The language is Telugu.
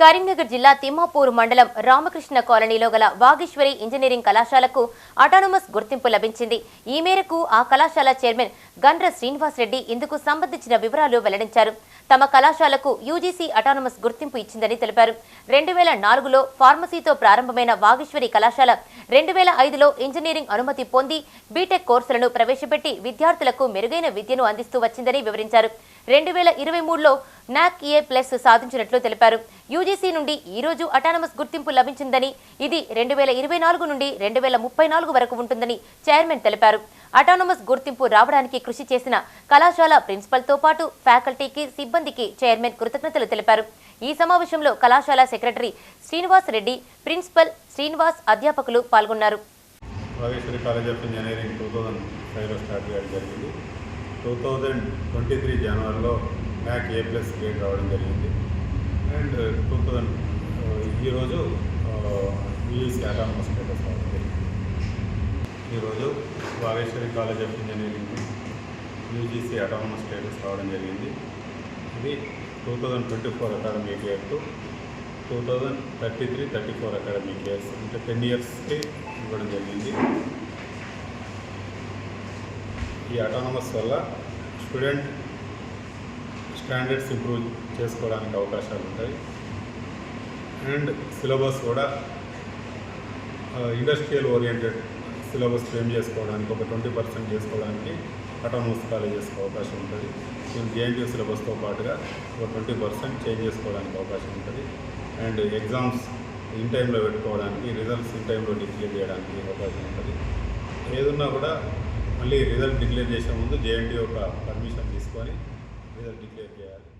కరీంనగర్ జిల్లా తిమ్మాపూర్ మండలం రామకృష్ణ కాలనీలో గల వాగేశ్వరి ఇంజనీరింగ్ కళాశాలకు అటానమస్ గుర్తింపు లభించింది. ఈ మేరకు ఆ కళాశాల చైర్మన్ గండ్ర శ్రీనివాస్ రెడ్డి ఇందుకు సంబంధించిన వివరాలు వెల్లడించారు. తమ కళాశాలకు యూజీసీ అటానమస్ గుర్తింపు ఇచ్చిందని తెలిపారు. రెండు వేల నాలుగులో ఫార్మసీతో ప్రారంభమైన వాగేశ్వరి కళాశాల రెండు వేల ఐదులో ఇంజనీరింగ్ అనుమతి పొంది బీటెక్ కోర్సులను ప్రవేశపెట్టి విద్యార్థులకు మెరుగైన విద్యను అందిస్తూ వచ్చిందని వివరించారు. రెండు వేల ఇరవై మూడులో నాక్ ఏ ప్లస్ సాధించినట్లు తెలిపారు. యూజీసీ నుండి ఈ రోజు అటానమస్ గుర్తింపు లభించిందని ఇది రెండు వేల ఇరవై నాలుగు నుండి రెండు వేల ముప్పై నాలుగు వరకు ఉంటుందని చైర్మన్ తెలిపారు. అటానమస్ గుర్తింపు రావడానికి కృషి చేసిన కళాశాల ప్రిన్సిపల్తో పాటు ఫ్యాకల్టీకి సిబ్బందికి చైర్మన్ కృతజ్ఞతలు తెలిపారు. ఈ సమావేశంలో కళాశాల సెక్రటరీ శ్రీనివాస్ రెడ్డి ప్రిన్సిపల్ శ్రీనివాస్ అధ్యాపకులు పాల్గొన్నారు. Rajeshwari college of engineering two thousand ఫైవ్లో స్టార్ట్ చేయడం జరిగింది. టూ థౌజండ్ ట్వంటీ త్రీ జనవరిలో నాకు ఏ ప్లస్ గ్రేడ్ రావడం జరిగింది. అండ్ టూ థౌజండ్ ఈరోజు యూఈసీ అటానమస్ స్టేటస్ రావడం జరిగింది. ఈరోజు Rajeshwari college of engineering UGC autonomous status రావడం జరిగింది. ఇది two thousand twenty four academic year to two thousand thirty three thirty four academic years అంటే టెన్ ఇయర్స్కి ఇవ్వడం జరిగింది. ఈ అటానమస్ వల్ల స్టూడెంట్ స్టాండర్డ్స్ ఇంప్రూవ్ చేసుకోవడానికి అవకాశాలు ఉంటాయి. అండ్ సిలబస్ కూడా ఇండస్ట్రియల్ ఓరియంటెడ్ సిలబస్ ఫ్రేమ్ చేసుకోవడానికి ఒక ట్వంటీ పర్సెంట్ చేసుకోవడానికి అటానమస్ కాలేజెస్కి అవకాశం ఉంటుంది. మేము జేఎన్టీ సిలబస్తో పాటుగా ఒక ట్వంటీ పర్సెంట్ చేంజ్ చేసుకోవడానికి అవకాశం ఉంటుంది. అండ్ ఎగ్జామ్స్ ఇన్ టైంలో పెట్టుకోవడానికి రిజల్ట్స్ ఇన్ టైంలో డిక్లేర్ చేయడానికి అవకాశం ఉంటుంది. ఏదున్నా కూడా మళ్ళీ రిజల్ట్ డిక్లేర్ చేసే ముందు జేఎన్టీ ఒక పర్మిషన్ తీసుకొని రిజల్ట్ డిక్లేర్ చేయాలి